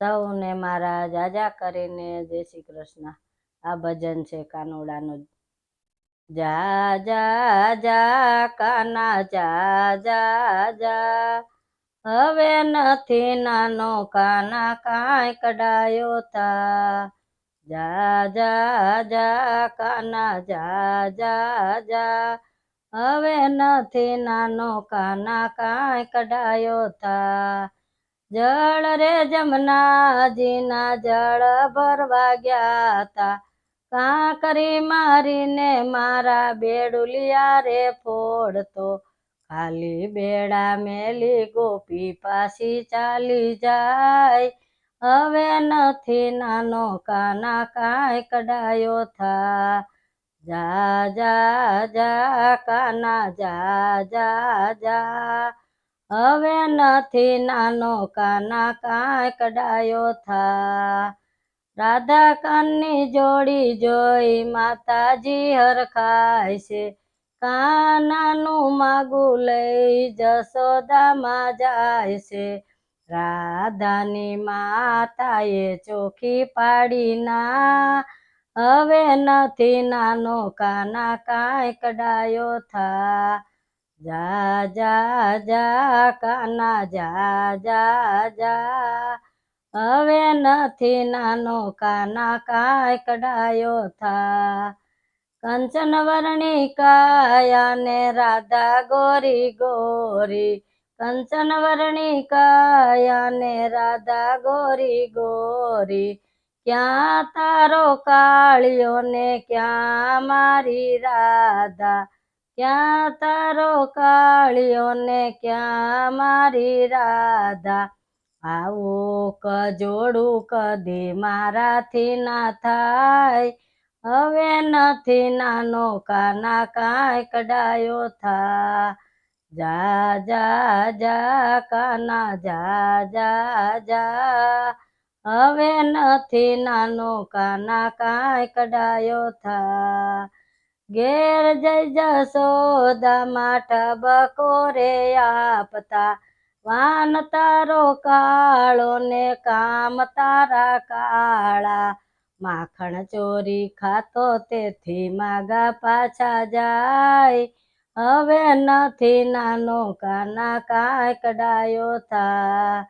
સૌને મારા જાજા કરીને જય શ્રી કૃષ્ણ. આ ભજન છે કાનોડાનું. જા જા જા, કાના, જા જા જા. હવે નથી નાનો કાના કાંઈ કડાયો તા. જા જા જા, કાના, જા જા જા. હવે નથી નાનો કાના કાંઈ કડાયો તા. જળ રે જમનાજીના જળ ભરવા ગયા તા. કાંકરી મારીને મારા બેડુલિયા રે ફોડતો. ખાલી બેડા મેલી ગોપી પાછી ચાલી જાય. હવે નથી નાનો કાના કાંઈ કડાયો થા. જા જા જા કાના, જા જા જા. હવે નથી નાનો કાના કાંઈ કડાયો થા. રાધા કાનની જોડી જોઈ માતાજી હરખાય છે. કાનાનું માગું લઈ જશોદામાં જાય છે. રાધાની માતાએ ચોખી પાડી ના. હવે નથી નાનો કાના કાંઈ કડાયો થા. જા જા જા, કાના, જા જા જા. હવે નથી નાનો કાના, કાંઈ કડાયો થા. કંચન વર્ણી કાયાને રાધા ગોરી ગોરી. કંચન વર્ણી કાયાને રાધા ગોરી ગોરી. ક્યાં તારો કાળિયો ને ક્યાં મારી રાધા? ક્યાં તારો કાળિયો ને ક્યાં મારી રાધા? આવો કજોડું કદી મારાથી ના થાય. હવે નથી નાનો કાના કાંઈ કડાયો થા. જા જા જા, કાના, જા જા જા. હવે નથી નાનો કાના કાંઈ કડાયો થા. ઘેર જઈ જશોદા માઠા બકોરે આપતા. વાન તારો કાળો ને કામ તારા કાળા. માખણ ચોરી ખાતો તેથી માગા પાછા જાય. હવે નથી નાનો કાના કાંઈ કડાયો થા.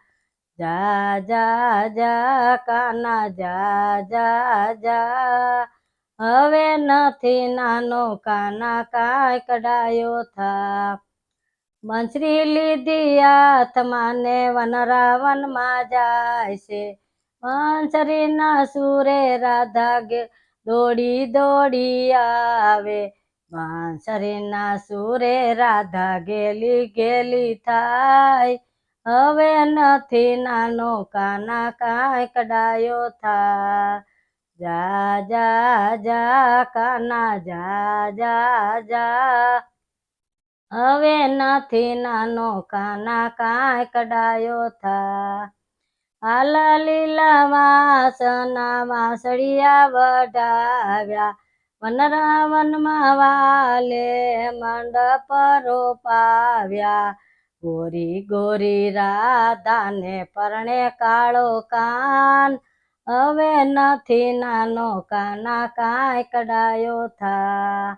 જા જા જા, કાના, જા જા જા. હવે નથી નાનો કાના કાંઈ કડાયો થા. બંસરી લીધી હાથમાં ને વનરાવનમાં જાય છે. બંસરીના સુરે રાધા ગે દોડી દોડી આવે. બંસરીના સુરે રાધા ગેલી ગેલી થાય. હવે નથી નાનો કાના કાંઈ કડાયો થા. જા જા જા કાના જા જા જા હવે નથી નાનો કાના કાંઈ કડાયો થા। આલા લીલા વાસના વાસળિયા વઢાવ્યા। વનરાવનમાં વાલે મંડપ રોપાવ્યા ગોરી ગોરી રાધાને પરણે કાળો કાન હવે નથી નાનો કાના કાંઈ કડાયો થા.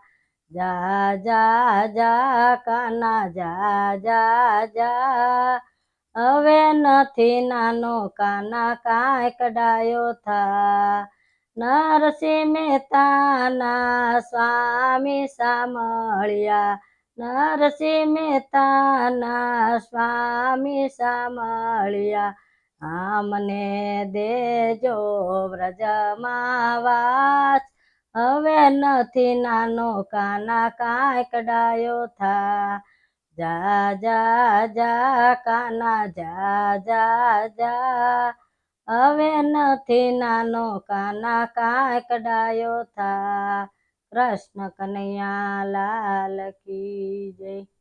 જા જા જા, કાના, જા જા જા. હવે નથી નાનો કાના કાંઈ કડાયો થા. નરસિંહ મહેતાના સ્વામી સામળ્યા નરસિંહ મહેતાના સ્વામી સામળ્યા આમને દેજો વ્રજમાં વાસ હવે નથી નાનો કાના કાંઈ કડાયો થા. જા જા જા, કાના, જા જા જા. હવે નથી નાનો કાના કાંઈ કડાયો થા. કૃષ્ણ કનૈયા લાલ કી જય.